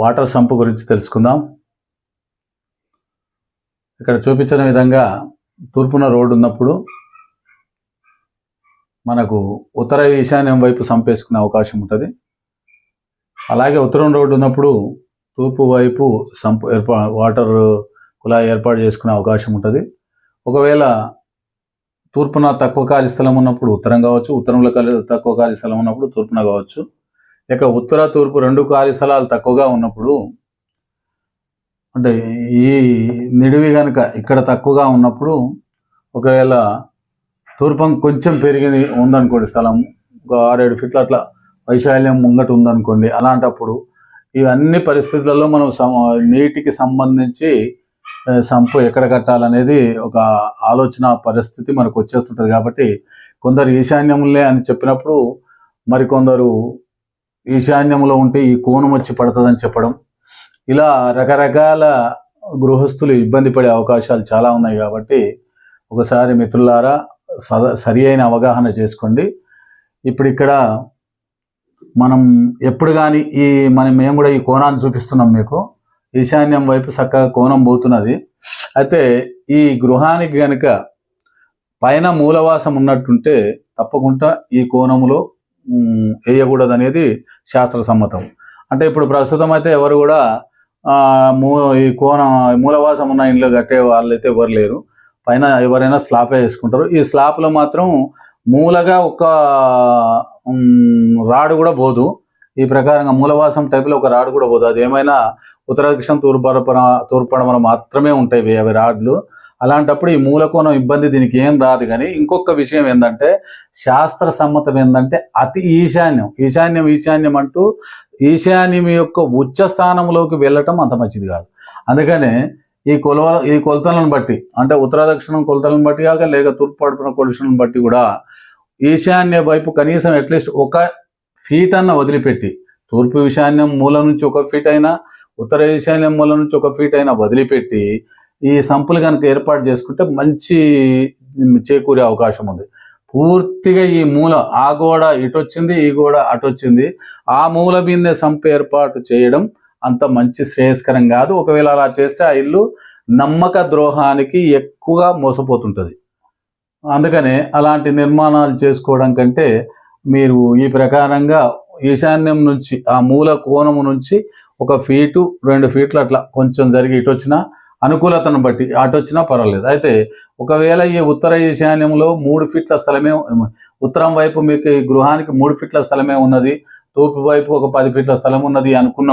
Water sump గురించి తెలుసుకుందాం. ఇక్కడ చూపించిన విధంగా తూర్పున రోడ్డు ఉన్నప్పుడు మనకు ఉత్తర ఈశాన్యం వైపు సంపేసుకునే అవకాశం ఉంటుంది. అలాగే ఉత్తరం రోడ్డు ఉన్నప్పుడు తూర్పు వైపు సంపు ఏర్పా వాటర్ కుళాయి ఏర్పాటు చేసుకునే అవకాశం ఉంటుంది. ఒకవేళ తూర్పున తక్కువ ఖాళీ స్థలం ఉన్నప్పుడు ఉత్తరం కావచ్చు ఉత్తరంలో ఖాళీ తక్కువ ఖాళీ స్థలం ఉన్నప్పుడు తూర్పున కావచ్చు. ఇక ఉత్తర తూర్పు రెండు ఖాళీ స్థలాలు తక్కువగా ఉన్నప్పుడు అంటే ఈ నిడివి కనుక ఇక్కడ తక్కువగా ఉన్నప్పుడు ఒకవేళ తూర్పం కొంచెం పెరిగింది ఉందనుకోండి స్థలం ఒక ఆరేడు ఫీట్ల అట్లా వైశాల్యం ముంగట ఉందనుకోండి అలాంటప్పుడు ఇవన్నీ పరిస్థితులలో మనం సమ నీటికి సంబంధించి సంపు ఎక్కడ కట్టాలనేది ఒక ఆలోచన పరిస్థితి మనకు వచ్చేస్తుంటుంది కాబట్టి కొందరు ఈశాన్యములే అని చెప్పినప్పుడు మరికొందరు ఈశాన్యంలో ఉంటే ఈ కోణం వచ్చి పడుతుందని చెప్పడం. ఇలా రకరకాల గృహస్థులు ఇబ్బంది పడే అవకాశాలు చాలా ఉన్నాయి కాబట్టి ఒకసారి మిత్రులారా సద సరి అయిన అవగాహన చేసుకోండి. ఇప్పుడు ఇక్కడ మనం ఎప్పుడు కానీ ఈ మనం మేము కూడా ఈ కోణాన్ని చూపిస్తున్నాం మీకు. ఈశాన్యం వైపు చక్కగా కోణం పోతున్నది. అయితే ఈ గృహానికి గనుక పైన మూలవాసం ఉన్నట్టుంటే తప్పకుండా ఈ కోణములో వేయకూడదు అనేది శాస్త్ర సమ్మతం అంటే ఇప్పుడు ప్రస్తుతం అయితే ఎవరు కూడా మూ ఈ కోన మూలవాసం ఉన్న ఇంట్లో కట్టే వాళ్ళు అయితే ఎవరు లేరు. పైన ఎవరైనా స్లాపే వేసుకుంటారు. ఈ స్లాప్లో మాత్రం మూలగా ఒక రాడు కూడా పోదు. ఈ ప్రకారంగా మూలవాసం టైపులో ఒక రాడు కూడా పోదు. అది ఏమైనా ఉత్తర దక్షిణం తూర్పడపన తూర్పడమన మాత్రమే ఉంటాయి అవి రాడ్లు. అలాంటప్పుడు ఈ మూలకోణం ఇబ్బంది దీనికి ఏం రాదు కానీ ఇంకొక విషయం ఏంటంటే శాస్త్ర సమ్మతం ఏంటంటే అతి ఈశాన్యం. ఈశాన్యం ఈశాన్యం అంటూ ఈశాన్యం యొక్క ఉచ్చ స్థానంలోకి వెళ్ళటం అంత మంచిది కాదు. అందుకనే ఈ కొలవ ఈ కొలతలను బట్టి అంటే ఉత్తర దక్షిణం కొలతలను బట్టి కాక లేక తూర్పు పడుపున కొలుషులను బట్టి కూడా ఈశాన్య వైపు కనీసం అట్లీస్ట్ ఒక ఫీట్ అన్న వదిలిపెట్టి తూర్పు ఈశాన్యం మూల నుంచి ఒక ఫీట్ అయినా ఉత్తర ఈశాన్యం మూల నుంచి ఒక ఫీట్ అయినా వదిలిపెట్టి ఈ సంపులు కనుక ఏర్పాటు చేసుకుంటే మంచి చేకూరే అవకాశం ఉంది. పూర్తిగా ఈ మూల ఆ గోడ ఇటొచ్చింది ఈ గోడ అటొచ్చింది ఆ మూల మీదే సంపు ఏర్పాటు చేయడం అంత మంచి శ్రేయస్కరం కాదు. ఒకవేళ అలా చేస్తే ఆ ఇల్లు నమ్మక ద్రోహానికి ఎక్కువగా మోసపోతుంటుంది. అందుకనే అలాంటి నిర్మాణాలు చేసుకోవడం కంటే మీరు ఈ ప్రకారంగా ఈశాన్యం నుంచి ఆ మూల కోణము నుంచి ఒక ఫీటు రెండు ఫీట్లు అట్లా కొంచెం జరిగి ఇటొచ్చినా అనుకూలతను బట్టి అటు వచ్చినా పర్వాలేదు. అయితే ఒకవేళ ఈ ఉత్తర ఈశాన్యంలో మూడు ఫీట్ల స్థలమే ఉత్తరం వైపు మీకు ఈ గృహానికి మూడు ఫీట్ల స్థలమే ఉన్నది తూర్పు వైపు ఒక పది ఫీట్ల స్థలం ఉన్నది అనుకున్న